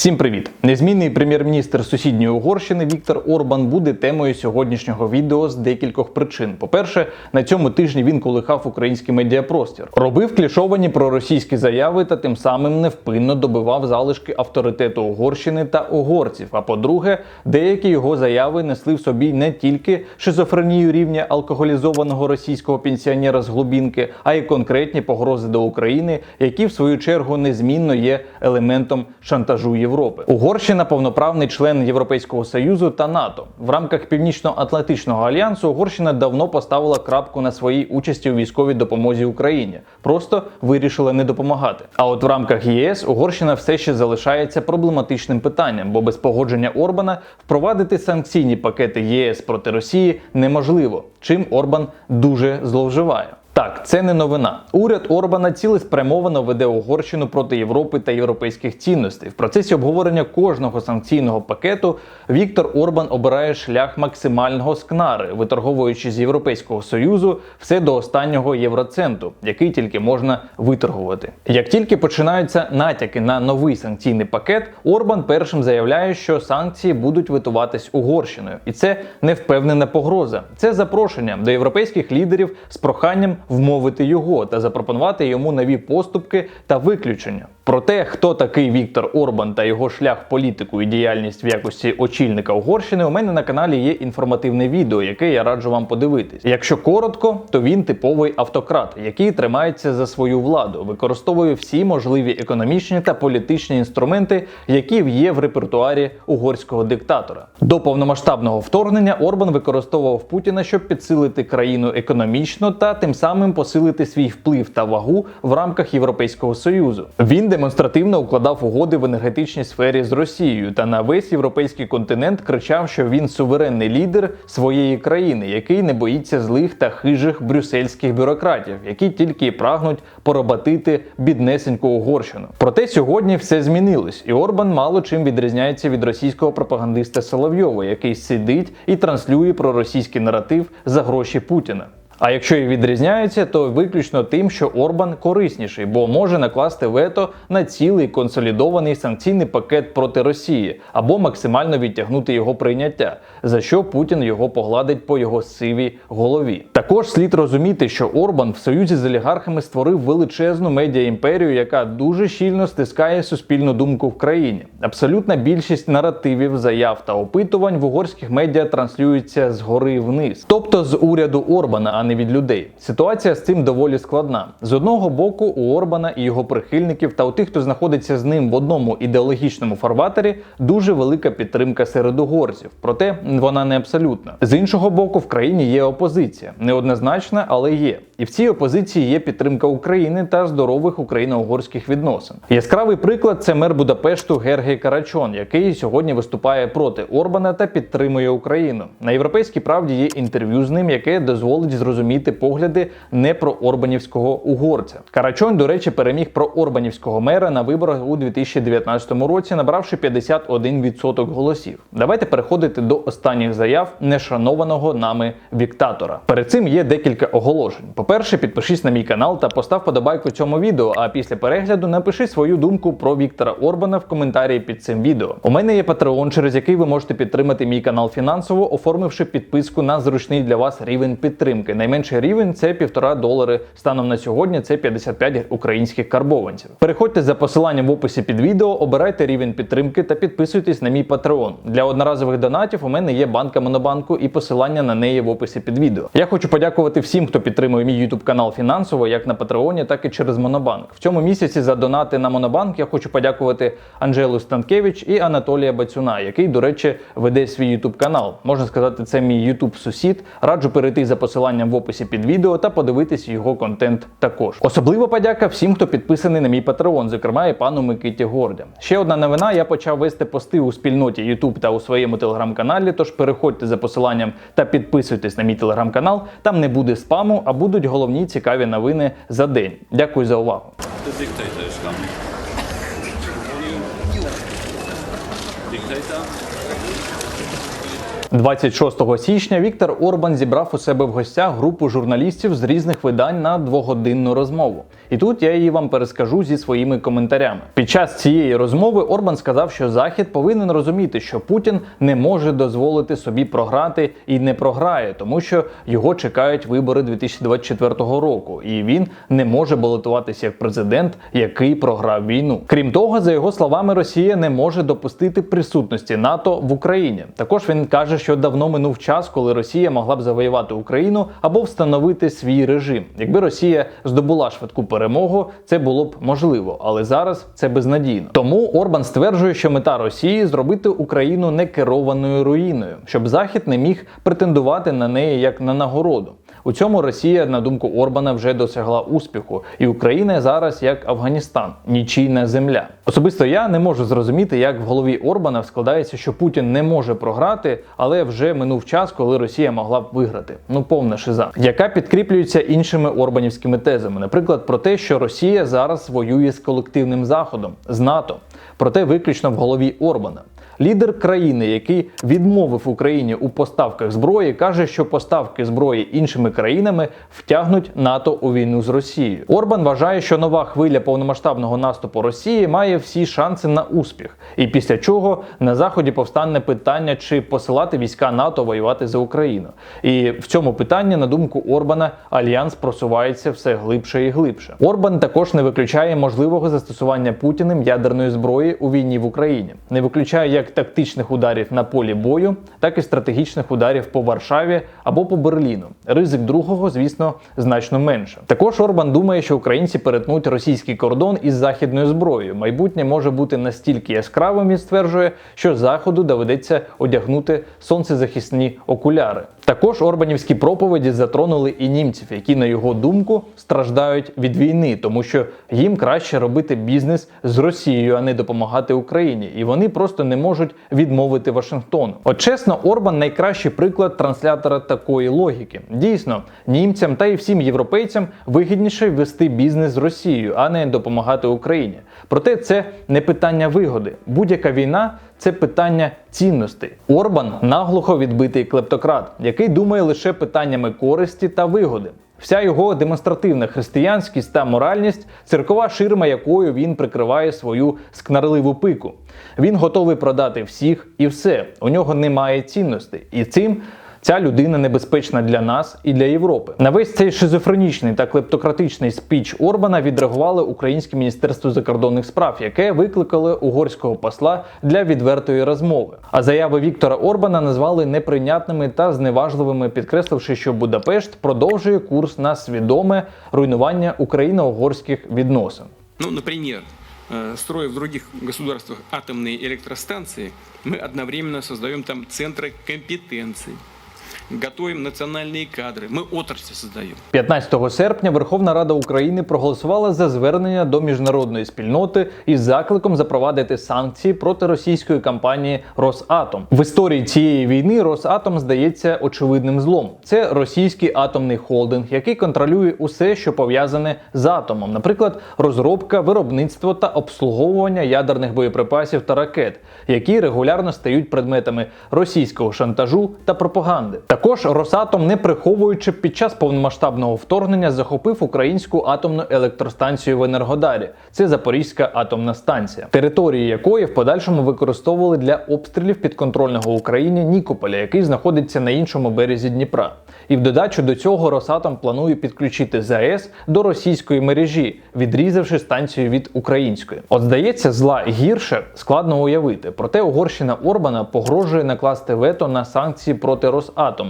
Всім привіт! Незмінний прем'єр-міністр сусідньої Угорщини Віктор Орбан буде темою сьогоднішнього відео з декількох причин. По-перше, на цьому тижні він колихав український медіапростір, робив клішовані проросійські заяви та тим самим невпинно добивав залишки авторитету Угорщини та угорців. А по-друге, деякі його заяви несли в собі не тільки шизофренію рівня алкоголізованого російського пенсіонера з глубінки, а й конкретні погрози до України, які в свою чергу незмінно є елементом шантажу Європи. Угорщина повноправний член Європейського союзу та НАТО. В рамках Північно-Атлантичного альянсу Угорщина давно поставила крапку на своїй участі у військовій допомозі Україні, просто вирішила не допомагати. А от в рамках ЄС Угорщина все ще залишається проблематичним питанням, бо без погодження Орбана впровадити санкційні пакети ЄС проти Росії неможливо, чим Орбан дуже зловживає. Так, це не новина. Уряд Орбана цілеспрямовано веде Угорщину проти Європи та європейських цінностей. В процесі обговорення кожного санкційного пакету Віктор Орбан обирає шлях максимального скнари, виторговуючи з Європейського союзу все до останнього євроценту, який тільки можна виторгувати. Як тільки починаються натяки на новий санкційний пакет, Орбан першим заявляє, що санкції будуть витуватись Угорщиною, і це не впевнена погроза. Це запрошення до європейських лідерів з проханням вмовити його та запропонувати йому нові поступки та виключення. Про те, хто такий Віктор Орбан та його шлях в політику і діяльність в якості очільника Угорщини, у мене на каналі є інформативне відео, яке я раджу вам подивитись. Якщо коротко, то він типовий автократ, який тримається за свою владу, використовує всі можливі економічні та політичні інструменти, які є в репертуарі угорського диктатора. До повномасштабного вторгнення Орбан використовував Путіна, щоб підсилити країну економічно та тим самим посилити свій вплив та вагу в рамках Європейського союзу. Він демонстративно укладав угоди в енергетичній сфері з Росією та на весь європейський континент кричав, що він суверенний лідер своєї країни, який не боїться злих та хижих брюссельських бюрократів, які тільки й прагнуть поработити біднесеньку Угорщину. Проте сьогодні все змінилось, і Орбан мало чим відрізняється від російського пропагандиста Соловйова, який сидить і транслює проросійський наратив за гроші Путіна. А якщо і відрізняється, то виключно тим, що Орбан корисніший, бо може накласти вето на цілий консолідований санкційний пакет проти Росії або максимально відтягнути його прийняття, за що Путін його погладить по його сивій голові. Також слід розуміти, що Орбан в союзі з олігархами створив величезну медіаімперію, яка дуже щільно стискає суспільну думку в країні. Абсолютна більшість наративів, заяв та опитувань в угорських медіа транслюються згори вниз, тобто з уряду Орбана, а не від людей. Ситуація з цим доволі складна. З одного боку, у Орбана і його прихильників та у тих, хто знаходиться з ним в одному ідеологічному фарватері, дуже велика підтримка серед угорців. Проте вона не абсолютна. З іншого боку, в країні є опозиція, неоднозначна, але є. І в цій опозиції є підтримка України та здорових україно-угорських відносин. Яскравий приклад це мер Будапешту Гергій Карачон, який сьогодні виступає проти Орбана та підтримує Україну. На європейській правді є інтерв'ю з ним, яке дозволить зрозуміти погляди не про Орбанівського угорця. Карачон, до речі, переміг про Орбанівського мера на виборах у 2019 році, набравши 51% голосів. Давайте переходити до останніх заяв нешанованого нами диктатора. Перед цим є декілька оголошень. По-перше, підпишись на мій канал та постав подобайку цьому відео. А після перегляду напиши свою думку про Віктора Орбана в коментарі під цим відео. У мене є Patreon, через який ви можете підтримати мій канал фінансово, оформивши підписку на зручний для вас рівень підтримки. Найменший рівень це півтора долари. Станом на сьогодні це 55 українських карбованців. Переходьте за посиланням в описі під відео, обирайте рівень підтримки та підписуйтесь на мій Patreon. Для одноразових донатів у мене є банка Монобанку і посилання на неї в описі під відео. Я хочу подякувати всім, хто підтримує мій YouTube канал фінансово, як на Патреоні, так і через Монобанк. В цьому місяці за донати на Монобанк я хочу подякувати Анжелу Станкевич і Анатолія Бацюна, який, до речі, веде свій YouTube канал. Можна сказати, це мій YouTube сусід. Раджу перейти за посиланням в описі під відео та подивитись його контент також. Особливо подяка всім, хто підписаний на мій Patreon, зокрема і пану Микиті Гордя. Ще одна новина: я почав вести пости у спільноті YouTube та у своєму телеграм-каналі. Тож переходьте за посиланням та підписуйтесь на мій телеграм-канал. Там не буде спаму, а будуть головні цікаві новини за день. Дякую за увагу. Dictator? 26 січня Віктор Орбан зібрав у себе в гостях групу журналістів з різних видань на двогодинну розмову. І тут я її вам перескажу зі своїми коментарями. Під час цієї розмови Орбан сказав, що Захід повинен розуміти, що Путін не може дозволити собі програти і не програє, тому що його чекають вибори 2024 року, і він не може балотуватися як президент, який програв війну. Крім того, за його словами, Росія не може допустити присутності НАТО в Україні. Також він каже, що давно минув час, коли Росія могла б завоювати Україну або встановити свій режим. Якби Росія здобула швидку перемогу, це було б можливо, але зараз це безнадійно. Тому Орбан стверджує, що мета Росії зробити Україну некерованою руїною, щоб Захід не міг претендувати на неї як на нагороду. У цьому Росія, на думку Орбана, вже досягла успіху, і Україна зараз як Афганістан, нічийна земля. Особисто я не можу зрозуміти, як в голові Орбана складається, що Путін не може програти, але вже минув час, коли Росія могла б виграти. Ну повна шиза, яка підкріплюється іншими орбанівськими тезами, наприклад, про те, що Росія зараз воює з колективним заходом з НАТО, проте виключно в голові Орбана. Лідер країни, який відмовив Україні у поставках зброї, каже, що поставки зброї іншими країнами втягнуть НАТО у війну з Росією. Орбан вважає, що нова хвиля повномасштабного наступу Росії має всі шанси на успіх, і після чого на заході повстане питання, чи посилати війська НАТО воювати за Україну. І в цьому питанні, на думку Орбана, альянс просувається все глибше і глибше. Орбан також не виключає можливого застосування Путіним ядерної зброї у війні в Україні, не виключає як тактичних ударів на полі бою, так і стратегічних ударів по Варшаві або по Берліну. Ризик другого, звісно, значно менше. Також Орбан думає, що українці перетнуть російський кордон із західною зброєю. Майбутнє може бути настільки яскравим, він стверджує, що заходу доведеться одягнути сонцезахисні окуляри. Також орбанівські проповіді затронули і німців, які, на його думку, страждають від війни, тому що їм краще робити бізнес з Росією, а не допомагати Україні, і вони просто не можуть відмовити Вашингтону. От чесно, Орбан найкращий приклад транслятора такої логіки. Дійсно, німцям та й всім європейцям вигідніше вести бізнес з Росією, а не допомагати Україні. Проте це не питання вигоди. Будь-яка війна це питання цінностей. Орбан наглухо відбитий клептократ, який думає лише питаннями користі та вигоди. Вся його демонстративна християнськість та моральність церкова ширма, якою він прикриває свою скнарливу пику. Він готовий продати всіх і все. У нього немає цінностей, і цим Ця людина небезпечна для нас і для Європи. На весь цей шизофренічний та клептократичний спіч Орбана відреагували Українське міністерство закордонних справ, яке викликало угорського посла для відвертої розмови. А заяви Віктора Орбана назвали неприйнятними та зневажливими, підкресливши, що Будапешт продовжує курс на свідоме руйнування україно-угорських відносин. Ну, например, э, строя в других государствах атомные электростанции, мы одновременно создаем там центры компетенций, готовим национальные кадры, мы отрасли создаем. 15 серпня Верховна Рада України проголосувала за звернення до міжнародної спільноти із закликом запровадити санкції проти російської компанії Росатом. В історії цієї війни Росатом здається очевидним злом. Це російський атомний холдинг, який контролює усе, що пов'язане з атомом, наприклад, розробка, виробництво та обслуговування ядерних боєприпасів та ракет, які регулярно стають предметами російського шантажу та пропаганди. Також Росатом, не приховуючи під час повномасштабного вторгнення, захопив українську атомну електростанцію в Енергодарі. Це Запорізька атомна станція, території якої в подальшому використовували для обстрілів підконтрольного Україні Нікополя, який знаходиться на іншому березі Дніпра. І в додачу до цього Росатом планує підключити ЗАЕС до російської мережі, відрізавши станцію від української. От здається, зла гірше складно уявити. Проте Угорщина Орбана погрожує накласти вето на санкції проти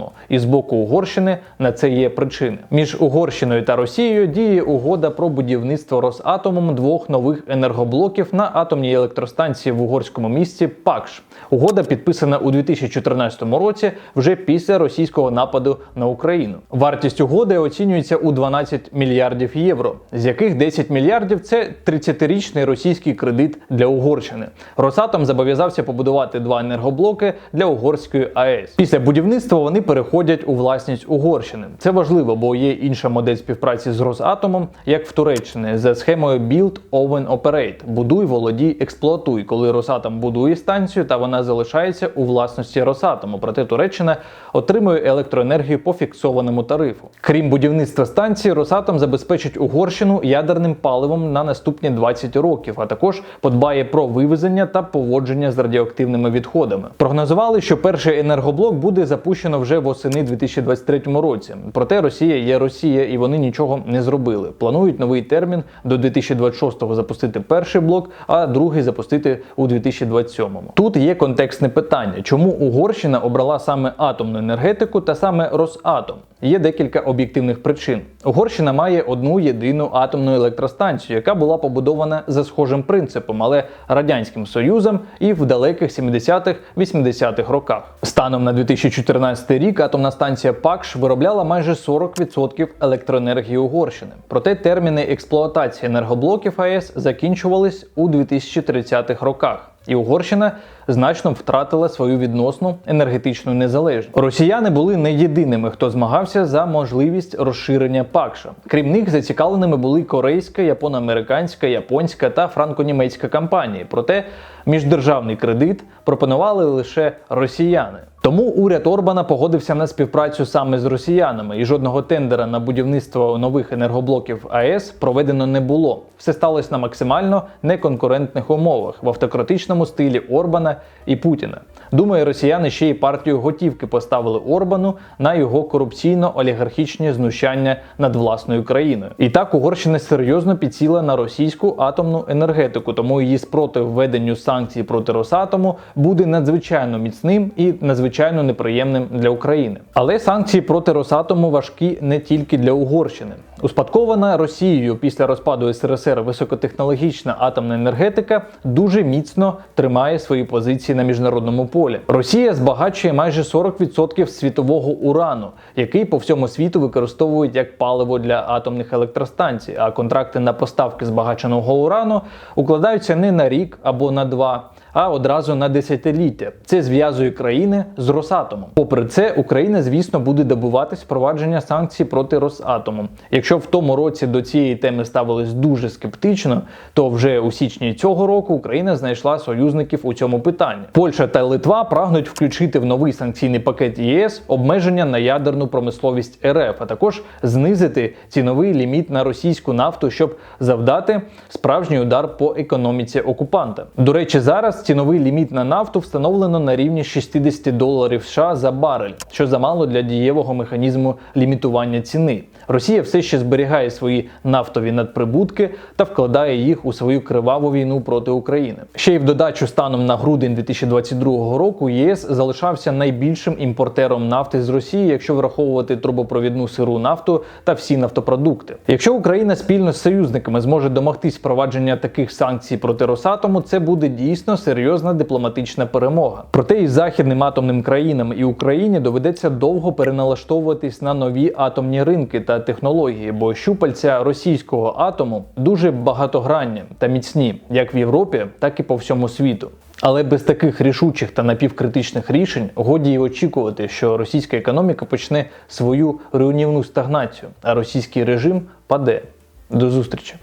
Росатому, і з боку Угорщини на це є причини. Між Угорщиною та Росією діє угода про будівництво Росатомом двох нових енергоблоків на атомній електростанції в угорському місті Пакш. Угода підписана у 2014 році, вже після російського нападу на Україну. Вартість угоди оцінюється у 12 мільярдів євро, з яких 10 мільярдів це 30-річний російський кредит для Угорщини. Росатом зобов'язався побудувати два енергоблоки для угорської АЕС. Після будівництва вони переходять у власність Угорщини. Це важливо, бо є інша модель співпраці з Росатомом, як в Туреччині, за схемою Build, Own, Operate. Будуй, володій, експлуатуй. Коли Росатом будує станцію, та вона залишається у власності Росатому. Проте Туреччина отримує електроенергію по фіксованому тарифу. Крім будівництва станції, Росатом забезпечить Угорщину ядерним паливом на наступні 20 років, а також подбає про вивезення та поводження з радіоактивними відходами. Прогнозували, що перший енергоблок буде запущено вже восени 2023 році. Проте Росія є Росія, і вони нічого не зробили. Планують новий термін до 2026-го запустити перший блок, а другий запустити у 2027-му. Тут є контекстне питання, чому Угорщина обрала саме атомну енергетику та саме Росатом. Є декілька об'єктивних причин. Угорщина має одну єдину атомну електростанцію, яка була побудована за схожим принципом, але радянським союзом і в далеких 70-х-80-х роках. Станом на 2014 рік атомна станція Пакш виробляла майже 40% електроенергії Угорщини. Проте терміни експлуатації енергоблоків АЕС закінчувались у 2030-х роках. І Угорщина значно втратила свою відносну енергетичну незалежність. Росіяни були не єдиними, хто змагався за можливість розширення Пакша. Крім них, зацікавленими були корейська, японо-американська, японська та франко-німецька компанії. Проте міждержавний кредит пропонували лише росіяни. Тому уряд Орбана погодився на співпрацю саме з росіянами, і жодного тендера на будівництво нових енергоблоків АЕС проведено не було. Все сталося на максимально неконкурентних умовах в автократичному стилі Орбана і Путіна. Думаю, росіяни ще й партію готівки поставили Орбану на його корупційно-олігархічні знущання над власною країною. І так Угорщина серйозно підсіла на російську атомну енергетику, тому її спротив введенню санкцій проти Росатому буде надзвичайно міцним і надзвичайно неприємним для України. Але санкції проти Росатому важкі не тільки для Угорщини. Успадкована Росією після розпаду СРСР високотехнологічна атомна енергетика дуже міцно тримає свої позиції на міжнародному полі. Росія збагачує майже 40% світового урану, який по всьому світу використовують як паливо для атомних електростанцій. А контракти на поставки збагаченого урану укладаються не на рік або на два. А одразу на десятиліття це зв'язує країни з Росатомом. Попри це, Україна, звісно, буде добуватись впровадження санкцій проти Росатому. Якщо в тому році до цієї теми ставились дуже скептично, то вже у січні цього року Україна знайшла союзників у цьому питанні. Польща та Литва прагнуть включити в новий санкційний пакет ЄС обмеження на ядерну промисловість РФ, а також знизити ціновий ліміт на російську нафту, щоб завдати справжній удар по економіці окупанта. До речі, зараз ціновий ліміт на нафту встановлено на рівні 60 доларів США за барель, що замало для дієвого механізму лімітування ціни. Росія все ще зберігає свої нафтові надприбутки та вкладає їх у свою криваву війну проти України. Ще й в додачу станом на грудень 2022 року ЄС залишався найбільшим імпортером нафти з Росії, якщо враховувати трубопровідну сиру нафту та всі нафтопродукти. Якщо Україна спільно з союзниками зможе домогтись впровадження таких санкцій проти Росатому, це буде дійсно серйозна дипломатична перемога. Проте і західним атомним країнам і Україні доведеться довго переналаштовуватись на нові атомні ринки та технології, бо щупальця російського атому дуже багатогранні та міцні, як в Європі, так і по всьому світу. Але без таких рішучих та напівкритичних рішень годі й очікувати, що російська економіка почне свою руйнівну стагнацію, а російський режим паде. До зустрічі!